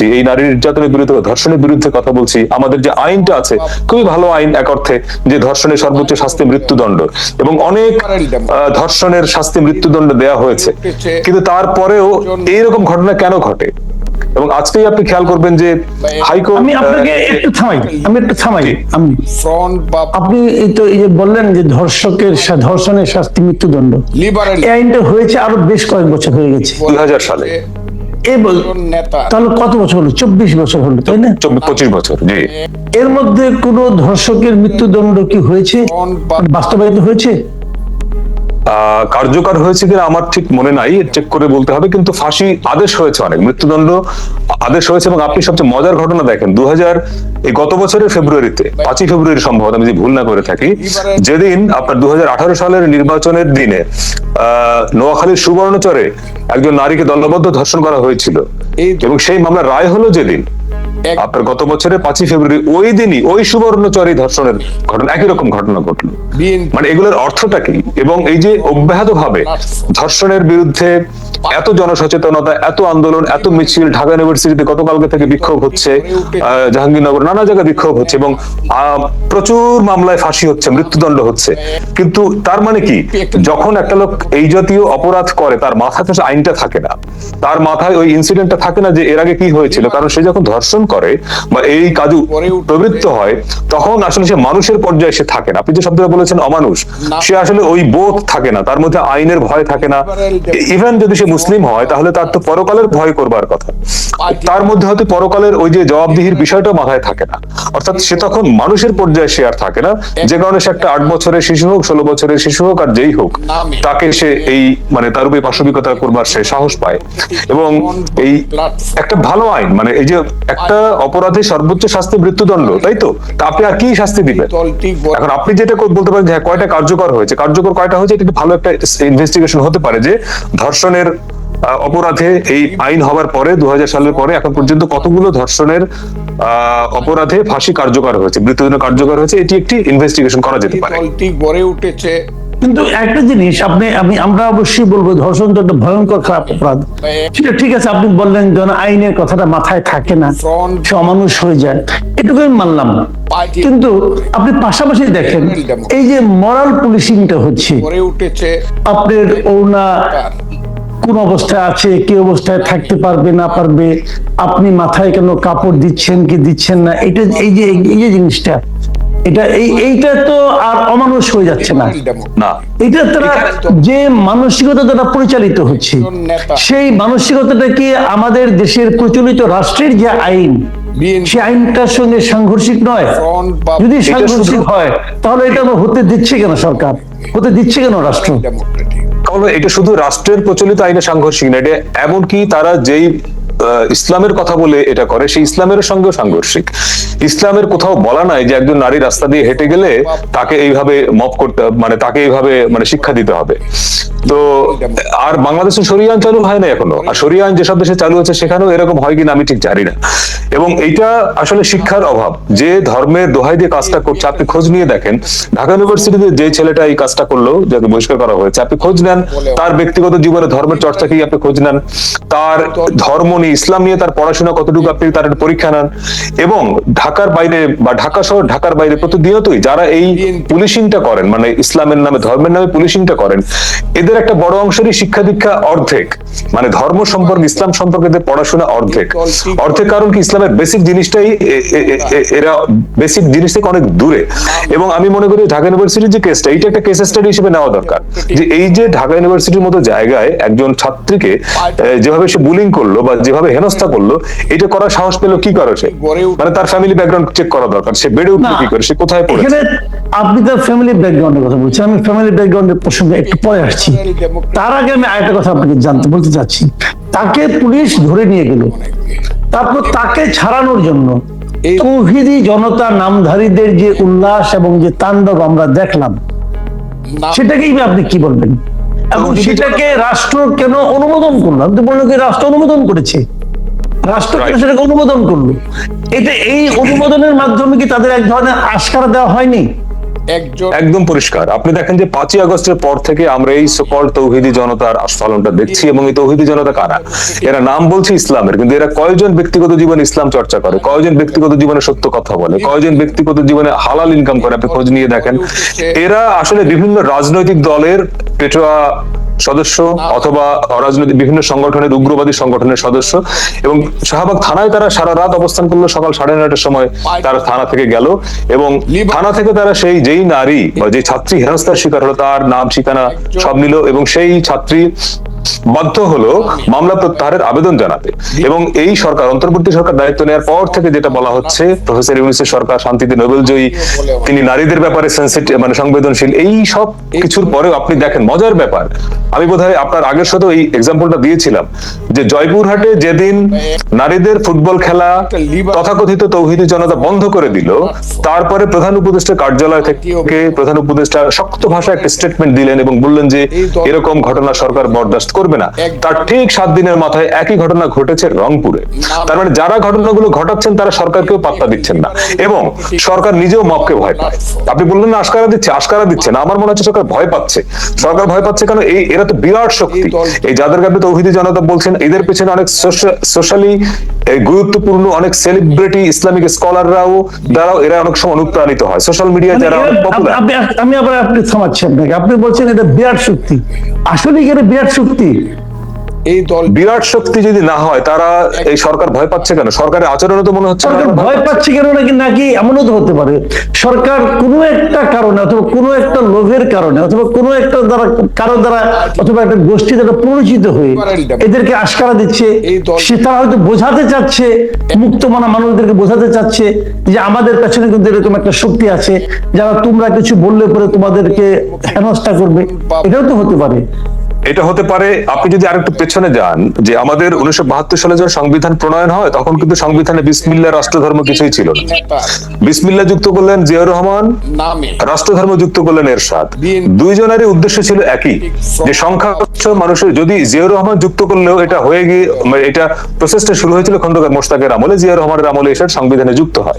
বলছি এই নারী নির্যাতনের বিরুদ্ধে ধর্ষণের বিরুদ্ধে কথা বলছি আমাদের যে আইনটা আছে খুবই ভালো আইন এক অর্থে যে ধর্ষণের সর্বোচ্চ শাস্তি মৃত্যুদণ্ড এবং অনেক ধর্ষণের শাস্তি মৃত্যুদণ্ড দেওয়া হয়েছে। কিন্তু তারপরেও এইরকম ঘটনা কেন ঘটে? এবং আজকেই আপনি খেয়াল করবেন যে হাইকোর্ট আমি আপনাকে একটু থামাই আমি একটু থামাই আমি। আপনি এই তো এই যে বললেন যে ধর্ষকের ধর্ষণের শাস্তি মৃত্যুদণ্ড। এই আইনটা হয়েছে আরও বেশ কয়েক বছর হয়ে গেছে। দুই হাজার সালে। তাহলে কত বছর হলো? চব্বিশ বছর হলো তাই না? পঁচিশ বছর জি। এর মধ্যে কোনো ধর্ষকের মৃত্যুদণ্ড কি হয়েছে? বাস্তবায়িত হয়েছে? কার্যকর হয়েছে কিনা আমার ঠিক মনে নাই চেক করে বলতে হবে কিন্তু ফাঁসি আদেশ হয়েছে অনেক মৃত্যুদণ্ড আদেশ হয়েছে এবং আপনি সবচেয়ে মজার ঘটনা দেখেন দু হাজার এই গত বছরের ফেব্রুয়ারিতে পাঁচই ফেব্রুয়ারি সম্ভবত আমি যদি ভুল না করে থাকি যেদিন আপনার দু হাজার আঠারো সালের নির্বাচনের দিনে আহ নোয়াখালীর সুবর্ণচরে একজন নারীকে দলবদ্ধ ধর্ষণ করা হয়েছিল এবং সেই মামলা রায় হলো যেদিন আপনার গত বছরের পাঁচই ফেব্রুয়ারি ওই দিনই ওই সুবর্ণচরে ধর্ষণের ঘটনা একই রকম ঘটনা ঘটলো। মানে এগুলোর অর্থটা কি? এবং এই যে অব্যাহত ভাবে ধর্ষণের বিরুদ্ধে এত জনসচেতনতা এত আন্দোলন এত মিছিল ঢাকা ইউনিভার্সিটিতে গতকালকে থেকে বিক্ষোভ হচ্ছে জাহাঙ্গীরনগর নানা জায়গায় বিক্ষোভ হচ্ছে এবং প্রচুর মামলায় ফাঁসি হচ্ছে মৃত্যুদণ্ড হচ্ছে। কিন্তু তার মানে কি? যখন একটা লোক এই জাতীয় অপরাধ করে তার মাথায় তো আইনটা থাকে না। তার মাথায় ওই ইনসিডেন্টটা থাকে না যে এর আগে কি হয়েছিল কারণ সে যখন ধর্ষণ করে বা এই কাজে প্রবৃত্ত হয় তখন আসলে সে মানুষের পর্যায়ে সে থাকে না। আপনি যে শব্দটা বলেছেন অমানুষ সে আসলে ওই বোধ থাকে না তার মধ্যে আইনের ভয় থাকে না। ইভেন যদি সে মুসলিম হয় তাহলে তার তো পরকালের ভয় করবার কথা। তার মধ্যে হয়তো পরকালের ওই যে জবাবদিহির বিষয়টা মাথায় থাকে না। অর্থাৎ সে তখন মানুষের পর্যায়ে সে আর থাকে না। যে কারণে সে একটা আট বছরের শিশু হোক ষোলো বছরের শিশু হোক আর যেই হোক তাকে সে এই মানে তার উপরে পাশবিকতা করবার সে সাহস পায়। এবং এই একটা ভালো আইন মানে এই যে একটা অপরাধে সর্বোচ্চ শাস্তি মৃত্যুদণ্ড তাই তো? তা আপনি আর কি শাস্তি দিবেন? এখন আপনি যেটা বলতে পারেন যে হ্যাঁ, কয়টা কার্যকর হয়েছে? কার্যকর কয়টা হয়েছে? এটা ভালো একটা ইনভেস্টিগেশন হতে পারে যে ধর্ষণের অপরাধে এই আইন হওয়ার পরে দু সালের পরে এখন পর্যন্ত কতগুলো ধর্ষণের আহ, অপরাধে ফাঁসি কার্যকর হয়েছে মৃত্যুদণ্ড কার্যকর হয়েছে? এটি একটি ইনভেস্টিগেশন করা যেতে পারে। গড়ে উঠেছে। কিন্তু একটা জিনিস, আপনি, আমি, আমরা অবশ্যই বলব, ধর্ষণ তো একটা ভয়ঙ্কর খারাপ অপরাধ। সেটা ঠিক আছে, আপনি বললেন জন আইনের কথাটা মাথায় থাকে না, সে অমানুষ হয়ে যায়। এটুকু আমি মানলাম। পার্টি কিন্তু আপনি পাশাপাশি দেখেন, এই যে মরাল পুলিশিংটা হচ্ছে, আপনার ওনা কোন অবস্থায় আছে, কি অবস্থায় থাকতে পারবে, না পারবে, আপনি মাথায় কেন কাপড় দিচ্ছেন, কি দিচ্ছেন না, এটা, এই যে এই যে জিনিসটা এটা এই এইটা তো আর অমানুষ হয়ে যাচ্ছে না। না। এটা তারা যে মানসিকতা দ্বারা পরিচালিত হচ্ছে সেই মানসিকতাটা কি আমাদের দেশের প্রচলিত রাষ্ট্রের যে আইন সেই আইনটার সঙ্গে সাংঘর্ষিক নয়? যদি সাংঘর্ষিক হয় তাহলে এটা হতে দিচ্ছে কেন সরকার? হতে দিচ্ছে কেন রাষ্ট্র? কারণ এটা শুধু রাষ্ট্রের প্রচলিত আইনে সাংঘর্ষিক না এটা এমনকি তারা যেই ইসলামের কথা বলে এটা করে সেই ইসলামের সঙ্গেও সাংঘর্ষিক। ইসলামের কোথাও বলা নাই যে একজন নারী রাস্তা দিয়ে হেঁটে গেলে তাকে এইভাবে মপ করতে মানে তাকে এইভাবে মানে শিক্ষা দিতে হবে। তো, আর বাংলাদেশে সরিয়া আইন চালু হয় না এখনও। আর সরিয়া আইন যেসব দেশে চালু হচ্ছে, সেখানেও এরকম হয় কিনা আমি ঠিক জানি না। এবং এইটা আসলে শিক্ষার অভাব। যে ধর্মের দোহাই দিয়ে কাজটা করছে আপনি খোঁজ নিয়ে দেখেন, ঢাকা ইউনিভার্সিটিতে যে ছেলেটা এই কাজটা করল যাকে বহিষ্কার করা হয়েছে, আপনি খোঁজ নেন, তার ব্যক্তিগত জীবনে ধর্মের চর্চা কি আপনি খোঁজ নেন? তার ধর্ম নিয়ে ইসলাম নিয়ে তার পড়াশোনা কতটুকু আপনি তার পরীক্ষা নেন এবং ঢাকার বাইরে বা ঢাকা শহর ঢাকার বাইরে প্রতিনিয়তই যারা এই পুলিশিংটা করেন মানে ইসলামের নামে ধর্মের নামে পুলিশিংটা করেন এদের একটা বড় অংশেরই শিক্ষা দীক্ষা অর্ধেক। মানে ধর্ম সম্পর্কে ইসলাম সম্পর্কে পড়াশোনা অর্ধেক। অর্ধেক কারণ কি ইসলামের বেসিক জিনিসটাই এরা। বেসিক জিনিস থেকে অনেক দূরে। এবং আমি মনে করি ঢাকা ইউনিভার্সিটির যে কেসটা এইটা একটা কেস স্টাডি হিসেবে নেওয়া দরকার। যে এই যে ঢাকা ইউনিভার্সিটির মতো জায়গায় একজন ছাত্রীকে যেভাবে সে বুলিং করল বা যেভাবে হেনস্থা করল এটা করার সাহস পেল কি করে সে? মানে তার ফ্যামিলি ব্যাকগ্রাউন্ড চেক করা দরকার। সে বেড়ে উঠল কি করে? সে কোথায় পড়েছে? আপনি তার ফ্যামিলি ব্যাকগ্রাউন্ডের কথা বলছেন। আমি ফ্যামিলি ব্যাকগ্রাউন্ডের প্রসঙ্গে একটু পরে আসছি। তার আগে আমি আরেকটা কথা আপনাকে জানতে বলতে চাচ্ছি। তাকে পুলিশ ধরে নিয়ে গেল। তারপর তাকে ছাড়ানোর জন্য তৌহিদি জনতা নামধারীদের যে উল্লাস এবং যে তাণ্ডব আমরা দেখলাম সেটাকেই আপনি কি বলবেন? এবং সেটাকে রাষ্ট্র কেন অনুমোদন করল? আমি তো বলল কি রাষ্ট্র অনুমোদন করেছে। রাষ্ট্র কেন সেটাকে অনুমোদন করল? এটা এই অনুমোদনের মাধ্যমে কি তাদের এক ধরনের আস্কার দেওয়া হয়নি? একদম পরিষ্কার। আপনি দেখেন যে পাঁচই আগস্টের পর থেকে আমরা এই সকল তৌহিদি জনতার আস্ফলনটা দেখছি এবং এই তৌহিদি জনতা কারা? এরা নাম বলছে ইসলামের, কিন্তু এরা কয়জন ব্যক্তিগত জীবনে ইসলাম চর্চা করে? কয়জন ব্যক্তিগত জীবনে সত্য কথা বলে? কয়জন ব্যক্তিগত জীবনে হালাল ইনকাম করে? আপনি খোঁজ নিয়ে দেখেন। এরা আসলে বিভিন্ন রাজনৈতিক দলের পেটোয়া সদস্য অথবা অরাজনৈতিক বিভিন্ন সংগঠনের উগ্রবাদী সংগঠনের সদস্য এবং শাহবাগ থানায় তারা সারা রাত অবস্থান করল সকাল সাড়ে নয়টার সময় তারা থানা থেকে গেল এবং থানা থেকে তারা সেই যেই নারী বা যে ছাত্রী হেনস্থার শিকার হলো তার নাম, ঠিকানা সব নিল এবং সেই ছাত্রী বাধ্য হলো মামলা প্রত্যাহারের আবেদন জানাতে। এবং এই সরকার, অন্তর্বর্তী সরকার দায়িত্ব নেওয়ার পর থেকে যেটা বলা হচ্ছে, প্রফেসর ইউনিসের সরকার, শান্তিতে নোবেল জয়ী তিনি নারীদের ব্যাপারে সেন্সিটিভ মানে সংবেদনশীল, এই সব কিছুর পরেও আপনি দেখেন, মজার ব্যাপার। আমি বোধহয় আপনার আগের সাথে এই এক্সাম্পলটা দিয়েছিলাম, যে জয়পুরহাটে যেদিন নারীদের ফুটবল খেলা তথাকথিত তৌহিদি জনতা বন্ধ করে দিল, তারপরে প্রধান উপদেষ্টা কার্যালয় থেকে প্রধান উপদেষ্টা শক্ত ভাষায় একটা স্টেটমেন্ট দিলেন এবং বললেন যে, এরকম ঘটনা সরকার বরদাস্ত করবে না। তার ঠিক সাত দিনের মাথায় একই ঘটনা ঘটেছে রংপুরে। তার মানে যারা ঘটনাগুলো ঘটাচ্ছেন তারা সরকারকেও পাত্তা দিচ্ছেন না। এবং সরকার নিজেও মপকে ভয় পায়। আপনি বললেন না আশকারা দিচ্ছে আশকারা দিচ্ছে না। আমার মনে হচ্ছে সরকার ভয় পাচ্ছে। সরকার ভয় পাচ্ছে কারণ এই এরা তো বিরাট শক্তি। এই যাদেরকে আপনি তৌহিদি জনতা বলছেন এদের পেছনে অনেক সোশ্যালি গুরুত্বপূর্ণ অনেক সেলিব্রিটি ইসলামিক স্কলাররাও দ্বারাও এরা অনেক সময় অনুপ্রাণিত হয়। সোশ্যাল মিডিয়া যারা অনেক আপনি- পপুলার আমি আবার আপনি থামাচ্ছি আপনাকে। আপনি বলছেন এটা বিরাট শক্তি। আসলে কি এটা বিরাট শক্তি? এই দল বিরাট শক্তি যদি না হয় তারা এই সরকার ভয় পাচ্ছে কেন? সরকারের আচরণে তো মনে হচ্ছে সরকার ভয় পাচ্ছে কেন নাকি? নাকি এমনও তো হতে পারে সরকার কোনো একটা কারণে অথবা কোনো একটা লোভের কারণে অথবা কোনো একটা দ্বারা কারও দ্বারা অথবা একটা গোষ্ঠী দ্বারা পরিচিত হয়ে এদেরকে আশকারা দিচ্ছে সে তারা হয়তো বোঝাতে চাচ্ছে মুক্ত মানা মানুষদেরকে বোঝাতে চাচ্ছে যে আমাদের পেছনে কিন্তু এরকম একটা শক্তি আছে যারা তোমরা কিছু বললে পরে তোমাদেরকে হেনস্থা করবে। এটাও তো হতে পারে। এটা হতে পারে, আপনি যদি আরেকটু পেছনে যান, যে আমাদের উনিশশো বাহাত্তর সালে যখন সংবিধান প্রণয়ন হয়, তখন কিন্তু সংবিধানে বিসমিল্লা রাষ্ট্রধর্ম কিছুই ছিল না। বিসমিল্লা যুক্ত করলেন জিয়াউর রহমান, রাষ্ট্রধর্ম যুক্ত করলেন এরশাদ। দুইজনেরই উদ্দেশ্য ছিল একই, যে সংখ্যা মানুষের। যদি জিয়াউর রহমান যুক্ত করলেও এটা হয়ে গিয়ে মানে এটা প্রসেসটা শুরু হয়েছিল খন্দকার মোশতাকের আমলে, জিয়াউর রহমানের আমলে এসে সংবিধানে যুক্ত হয়।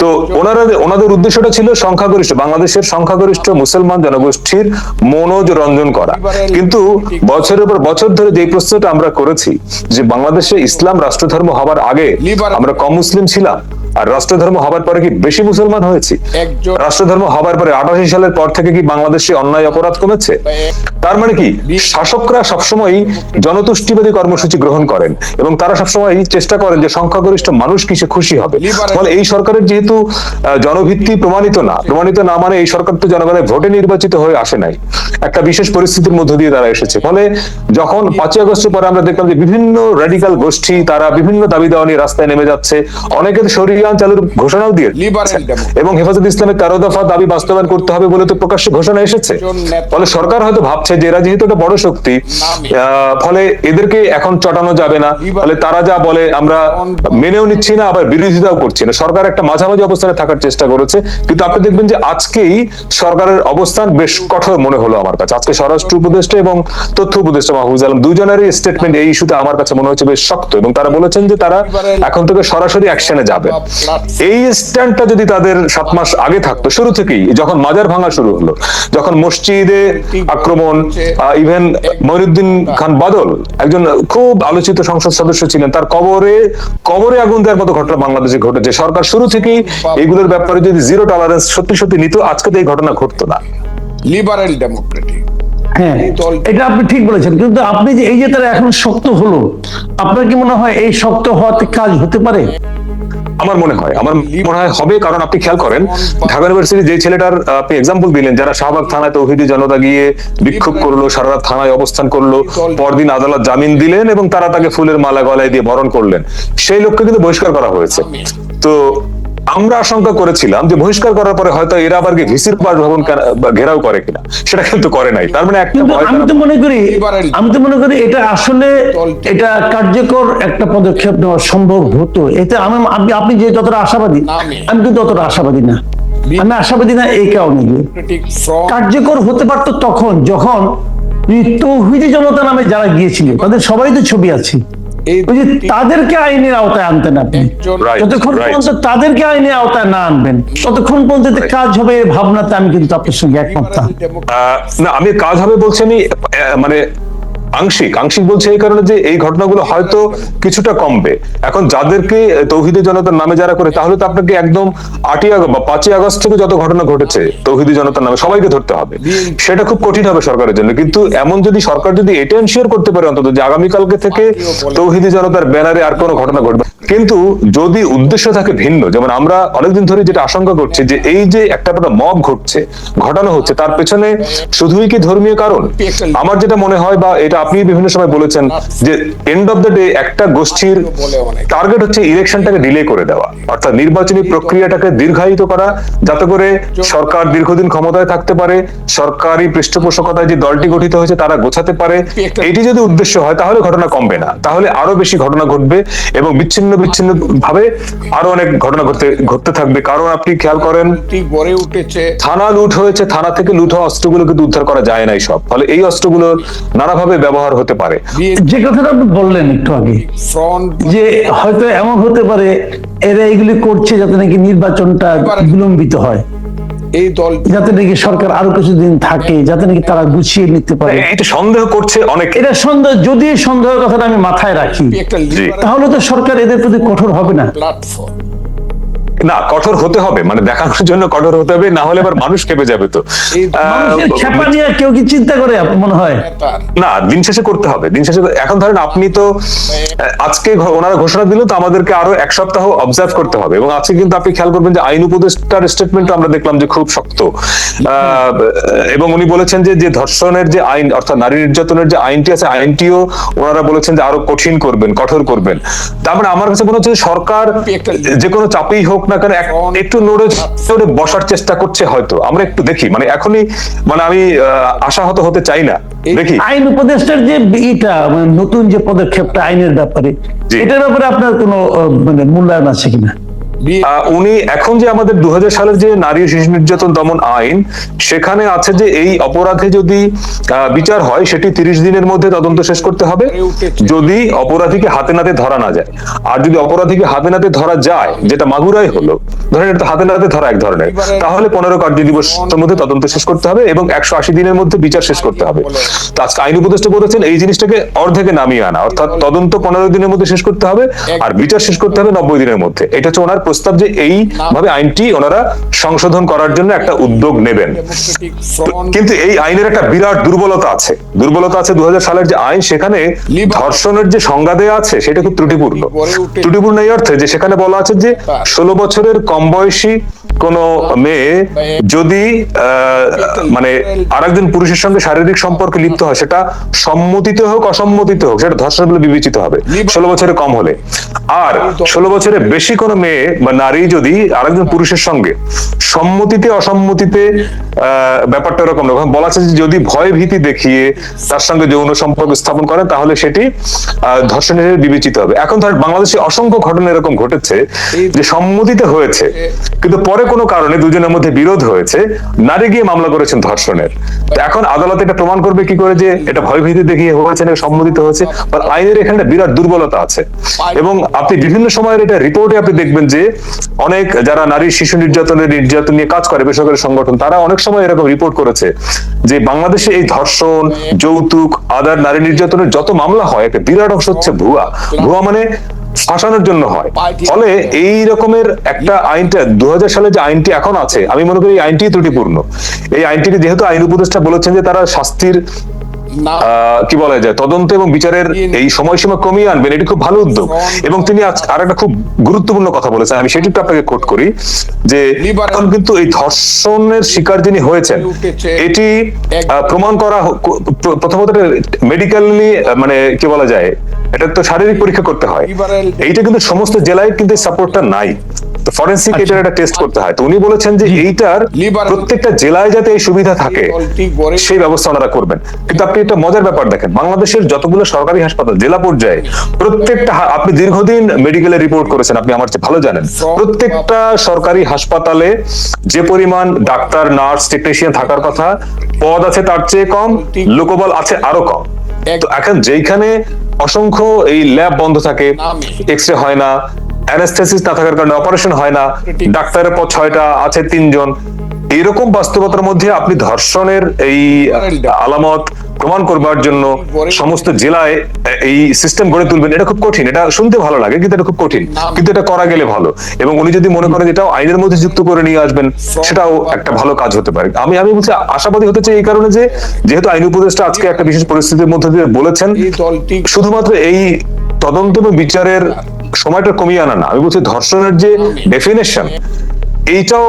তো ওনারা ওনাদের উদ্দেশ্যটা ছিল সংখ্যাগরিষ্ঠ বাংলাদেশের সংখ্যাগরিষ্ঠ মুসলমান জনগোষ্ঠীর মনোজ রঞ্জন করা। কিন্তু বছরের পর বছর ধরে যে প্রশ্নটা আমরা করেছি যে বাংলাদেশে ইসলাম রাষ্ট্রধর্ম হবার আগে আমরা কম মুসলিম ছিলাম আর রাষ্ট্রধর্ম হবার পরে কি বেশি মুসলমান হয়েছি? রাষ্ট্রধর্ম হবার পরে আঠাশি সালের পর থেকে কি বাংলাদেশে অন্যায় অপরাধ কমেছে? তার মানে কি শাসকরা সবসময় জনতুষ্টিবাদী কর্মসূচি গ্রহণ করেন এবং তারা সবসময় চেষ্টা করেন যে সংখ্যাগরিষ্ঠ মানুষ কিসে খুশি হবে। ফলে এই সরকারের যেহেতু জনভিত্তি প্রমাণিত না প্রমাণিত না মানে এই সরকার তো জনগণের ভোটে নির্বাচিত হয়ে আসে নাই। একটা বিশেষ পরিস্থিতির মধ্য দিয়ে তারা এসেছে। ফলে যখন পাঁচই আগস্টের পরে আমরা দেখলাম যে বিভিন্ন র্যাডিক্যাল গোষ্ঠী তারা বিভিন্ন দাবি দেওয়া নিয়ে রাস্তায় নেমে যাচ্ছে। অনেকের তো সরিয়ান চালুর ঘোষণাও দিয়ে এবং হেফাজত ইসলামের তেরো দফা দাবি বাস্তবায়ন করতে হবে বলে তো প্রকাশ্যে ঘোষণা এসেছে। ফলে সরকার হয়তো ভাবছে যে এরা যেহেতু একটা বড় শক্তি ফলে এদেরকে এখন চটানো যাবে না। ফলে তারা যা বলে আমরা মেনেও নিচ্ছি না আবার বিরোধিতাও করছি না। সরকার একটা মাঝামাঝি অবস্থানে থাকার চেষ্টা করেছে। কিন্তু আপনি দেখবেন যে আজকেই সরকারের অবস্থান বেশ কঠোর মনে হলো আমার কাছে। আজকে স্বরাষ্ট্র উপদেষ্টা এবং তথ্য উপদেষ্টা মাহফুজ আলম দুজনেরই স্টেটমেন্ট এই ইস্যুতে আমার কাছে মনে হচ্ছে বেশ শক্ত। এবং তারা বলেছেন যে তারা এখন থেকে সরাসরি অ্যাকশনে যাবে। এই স্ট্যান্ডটা যদি তাদের সাত মাস আগে থাকতো শুরু থেকেই যখন মাজার ভাঙা শুরু হলো যখন মসজিদে আক্রমণ ইভেন মহিউদ্দিন খান বাদল একজন খুব আলোচিত সংসদ সদস্য ছিলেন তার কবরে কবরে আগুন দেওয়ার মতো ঘটনা বাংলাদেশে ঘটেছে। সরকার শুরু থেকেই এগুলোর ব্যাপারে যদি জিরো টলারেন্স সত্যি সত্যি নিত আজকে তো এই ঘটনা ঘটতো না। লিবারেল ডেমোক্রেটিক হ্যাঁ এটা আপনি ঠিক বলেছেন কিন্তু আপনি যে এই যে তারা এখন শক্ত হলো আপনার কি মনে হয় এই শক্ত হওয়াতে কাজ হতে পারে? আমার মনে হয়, আমার মনে হয় হবে, কারণ আপনি খেয়াল করেন, ঢাকা ইউনিভার্সিটি যে ছেলেটার আপনি এক্সাম্পল দিলেন, যারা শাহবাগ থানায় তৌহিদি জনতা গিয়ে বিক্ষোভ করল, সারা থানায় অবস্থান করল, পরদিন আদালত জামিন দিলেন এবং তারা তাকে ফুলের মালা গলায় দিয়ে বরণ করলেন। সেই লোককে কিন্তু বহিষ্কার করা হয়েছে। তো আমরা আশঙ্কা করেছিলাম যে বহিষ্কার করার পরে হয়তো এরা আবার গিয়ে ভিসির বাসভবন কেন- ঘেরাও করে কিনা। সেটা কিন্তু করে নাই। তার মানে একটা আমি তো মনে করি আমি তো মনে করি এটা আসলে এটা কার্যকর একটা পদক্ষেপ নেওয়া সম্ভব হতো। এটা আমি আপনি যে যতটা আশাবাদী আমি কিন্তু ততটা আশাবাদী না। আমি আশাবাদী না এই কারণে। কার্যকর হতে পারতো তখন যখন তৌহিদি জনতা নামে যারা গিয়েছিল তাদের সবাই তো ছবি আছে। তাদেরকে আইনের আওতায় আনতেন আপনি। যতক্ষণ পর্যন্ত তাদেরকে আইনের আওতায় না আনবেন ততক্ষণ পর্যন্ত কাজ হবে ভাবনাতে আমি কিন্তু আপনার সঙ্গে একমত। না আহ, না আমি কাজ হবে বলছি আমি আহ, মানে আংশিক আংশিক বলছে এই কারণে যে এই ঘটনাগুলো হয়তো কিছুটা কমবে। এখন যাদেরকে তৌহিদি জনতার নামে যারা করে তাহলে তো আপনাকে একদম আটই আগস্ট বা পাঁচই আগস্ট থেকে যত ঘটনা ঘটেছে তৌহিদি জনতার নামে সবাইকে ধরতে হবে। সেটা খুব কঠিন হবে সরকারের জন্য। কিন্তু এমন যদি সরকার যদি এটা এনশিওর করতে পারে অন্তত যে আগামীকালকে থেকে তৌহিদি জনতার ব্যানারে আর কোনো ঘটনা ঘটবে কিন্তু যদি উদ্দেশ্য থাকে ভিন্ন যেমন আমরা অনেকদিন ধরে যেটা আশঙ্কা করছি যে এই যে একটা মব ঘটছে ঘটানো হচ্ছে তার পেছনে শুধুই কি ধর্মীয় কারণ? আমার যেটা মনে হয় বা এটা আপনি বিভিন্ন সময় বলেছেন যে এন্ড অফ দ্য ডে একটা গোষ্ঠীর টার্গেট হচ্ছে ইলেকশনটাকে ডিলে করে দেওয়া। অর্থাৎ নির্বাচনী প্রক্রিয়াটাকে দীর্ঘায়িত করা, যাতে করে সরকার দীর্ঘদিন ক্ষমতায় থাকতে পারে, সরকারি পৃষ্ঠপোষকতায় যে দলটি গঠিত হয়েছে তারা গোছাতে পারে। এটি যদি উদ্দেশ্য হয়, তাহলে ঘটনা কমবে না। তাহলে আরও বেশি ঘটনা ঘটবে এবং বিচ্ছিন্ন বিচ্ছিন্ন ভাবে আরও অনেক ঘটনা ঘটতে ঘটতে থাকবে। কারণ আপনি খেয়াল করেন গড়ে উঠেছে থানা লুট হয়েছে, থানা থেকে লুট হওয়া অস্ত্রগুলো কিন্তু উদ্ধার করা যায় নাই সব। ফলে এই অস্ত্রগুলোর নানাভাবে ব্যবহার হতে পারে। যে কথাটা আপনি বললেন একটু আগে যে হয়তো এমন হতে পারে এরা এগুলি করছে যাতে নাকি নির্বাচনটা বিলম্বিত হয়। এই দলটি যাতে নাকি সরকার আরও কিছুদিন থাকে যাতে নাকি তারা গুছিয়ে নিতে পারে। এটা সন্দেহ করছে অনেকে। এটা সন্দেহ যদি সন্দেহের কথাটা আমি মাথায় রাখি তাহলে তো সরকার এদের প্রতি কঠোর হবে না। প্ল্যাটফর্ম না কঠোর হতে হবে মানে দেখানোর জন্য কঠোর হতে হবে না হলে এবার মানুষ কেঁপে যাবে তো। নিয়ে কেউ কি চিন্তা করে মনে হয়? না দিন শেষে করতে হবে দিন শেষে এখন ধরেন আপনি তো আজকে ওনারা ঘোষণা দিল তো আমাদেরকে আরও এক সপ্তাহ অবজার্ভ করতে হবে এবং আজকে কিন্তু আপনি খেয়াল করবেন যে আইন উপদেষ্টার স্টেটমেন্ট আমরা দেখলাম যে খুব শক্ত। আহ, এবং উনি বলেছেন যে যে ধর্ষণের যে আইন অর্থাৎ নারী নির্যাতনের যে আইনটি আছে আইনটিও ওনারা বলেছেন যে আরও কঠিন করবেন কঠোর করবেন। তার মানে আমার কাছে মনে হচ্ছে সরকার যে কোনো চাপেই হোক না একটু নড়ে চড়ে বসার চেষ্টা করছে হয়তো। আমরা একটু দেখি। মানে এখনই মানে আমি আহ, আশাহত হতে চাই না। দেখি। আইন উপদেষ্টার যে ইটা মানে নতুন যে পদক্ষেপটা আইনের ব্যাপারে। এটার ব্যাপারে আপনার কোনো মানে মূল্যায়ন আছে কিনা? উনি এখন যে আমাদের দু হাজার সালের যে নারী শিশু নির্যাতন দমন আইন সেখানে আছে যে এই অপরাধে যদি বিচার হয় সেটি তিরিশ দিনের মধ্যে তদন্ত শেষ করতে হবে। যদি অপরাধীকে হাতে নাতে ধরা না যায়। আর যদি অপরাধীকে হাতে নাতে ধরা যায় যেটা মাগুরাই হলো ধরেন এটা হাতে নাতে ধরা এক ধরনের তাহলে পনেরো কার্য দিবসের মধ্যে তদন্ত শেষ করতে হবে এবং একশো আশি দিনের মধ্যে বিচার শেষ করতে হবে। তো আজকে আইন উপদেষ্টা বলেছেন এই জিনিসটাকে অর্ধেকে নামিয়ে আনা অর্থাৎ তদন্ত পনেরো দিনের মধ্যে শেষ করতে হবে আর বিচার শেষ করতে হবে নব্বই দিনের মধ্যে। এটা হচ্ছে ওনার প্রস্তাব যে এই ভাবে আইনটি ওনারা সংশোধন করার জন্য একটা উদ্যোগ নেবেন। কিন্তু এই আইনের একটা বিরাট দুর্বলতা আছে। দুর্বলতা আছে দু সালের যে আইন সেখানে ধর্ষণের যে সংজ্ঞা দেয়া আছে সেটা খুব ত্রুটিপূর্ণ। ত্রুটিপূর্ণ এই অর্থে যে সেখানে বলা আছে যে ষোলো বছরের কম বয়সী কোন মেয়ে যদি মানে আরেকজন পুরুষের সঙ্গে শারীরিক সম্পর্কে লিপ্ত হয় সেটা সম্মতিতে হোক অসম্মতিতে হোক সেটা ধর্ষণ বলে বিবেচিত হবে। ষোলো বছরের কম হলে। আর ষোলো বছরের বেশি কোনো মেয়ে বা নারী যদি আরেকজন পুরুষের সঙ্গে সম্মতিতে অসম্মতিতে আহ, ব্যাপারটা এরকম না। বলা আছে যে যদি ভয় ভীতি দেখিয়ে তার সঙ্গে যৌন সম্পর্ক স্থাপন করেন তাহলে সেটি আহ, ধর্ষণ হিসেবে বিবেচিত হবে। এখন ধর বাংলাদেশে অসংখ্য ঘটনা এরকম ঘটেছে যে সম্মতিতে হয়েছে কিন্তু পরে কোনো কারণে দুজনের মধ্যে বিরোধ হয়েছে নারী গিয়ে মামলা করেছেন ধর্ষণের। এখন আদালত এটা প্রমাণ করবে কি করে যে এটা ভয়ভীতি দেখিয়ে হয়েছে না সম্মতিত হয়েছে বা আইনের এখানে বিরাট দুর্বলতা আছে। এবং আপনি বিভিন্ন সময়ের এটা রিপোর্টে আপনি দেখবেন যে অনেক যারা নারী শিশু নির্যাতনের নির্যাতন নিয়ে কাজ করে, বেসরকারি সংগঠন, তারা অনেক সময় এরকম রিপোর্ট করেছে যে বাংলাদেশে এই ধর্ষণ, যৌতুক আদার নারী নির্যাতনের যত মামলা হয়, একটা বিরাট অংশ হচ্ছে ভুয়া। ভুয়া মানে ফাঁসানোর জন্য হয়। ফলে এই রকমের একটা আইনটা দু হাজার সালে যে আইনটি এখন আছে, আমি মনে করি এই আইনটি ত্রুটিপূর্ণ। এই আইনটিকে যেহেতু আইন উপদেষ্টা বলেছেন যে তারা শাস্তির কি বলা যায়? তদন্ত এবং বিচারের এই সময়সীমা কমিয়ে আনবেন এটি খুব ভালো উদ্যোগ। এবং তিনি আর একটা খুব গুরুত্বপূর্ণ কথা বলেছেন আমি সেটি আপনাকে কোট করি যে এখন কিন্তু এই ধর্ষণের শিকার যিনি হয়েছেন এটি প্রমাণ করা প্রথমত মেডিকেলি মানে কি বলা যায় এটা তো শারীরিক পরীক্ষা করতে হয়। এইটা কিন্তু সমস্ত জেলায় কিন্তু সাপোর্টটা নাই। তো ফরেন্সিক এটার একটা টেস্ট করতে হয়। তো উনি বলেছেন যে এইটার প্রত্যেকটা জেলায় যাতে এই সুবিধা থাকে সেই ব্যবস্থা ওনারা করবেন। কিন্তু আপনি একটা মজার ব্যাপার দেখেন বাংলাদেশের যতগুলো সরকারি হাসপাতাল জেলা পর্যায়ে প্রত্যেকটা আপনি দীর্ঘদিন মেডিকেলে রিপোর্ট করেছেন আপনি আমার চেয়ে ভালো জানেন। প্রত্যেকটা সরকারি হাসপাতালে যে পরিমাণ ডাক্তার নার্স টেকনিশিয়ান থাকার কথা পদ আছে তার চেয়ে কম লোকবল আছে আরও কম। এখন যেখানে অসংখ্য এই ল্যাব বন্ধ থাকে এক্স রে হয় না অ্যানাস্থেসিস না থাকার কারণে অপারেশন হয় না। ডাক্তারের পর ছয়টা আছে তিনজন। এরকম বাস্তবতার মধ্যে আপনি ধর্ষণের এই আলামত প্রমাণ করবার জন্য সমস্ত জেলায় এই সিস্টেম গড়ে তুলবেন এটা খুব কঠিন। এটা শুনতে ভালো লাগে কিন্তু এটা খুব কঠিন। কিন্তু এটা করা গেলে ভালো। এবং উনি যদি মনে করেন এটাও আইনের মধ্যে যুক্ত করে নিয়ে আসবেন সেটাও একটা ভালো কাজ হতে পারে। আমি আমি বলছি আশাবাদী হতে চাই এই কারণে যে যেহেতু আইন উপদেষ্টা আজকে একটা বিশেষ পরিস্থিতির মধ্যে দিয়ে বলেছেন শুধুমাত্র এই তদন্ত এবং বিচারের সময়টা কমিয়ে আনা না। আমি বলছি ধর্ষণের যে ডেফিনেশন এইটাও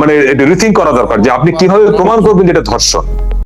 মানে রিথিং করা দরকার যে আপনি কীভাবে প্রমাণ করবেন যেটা ধর্ষণ।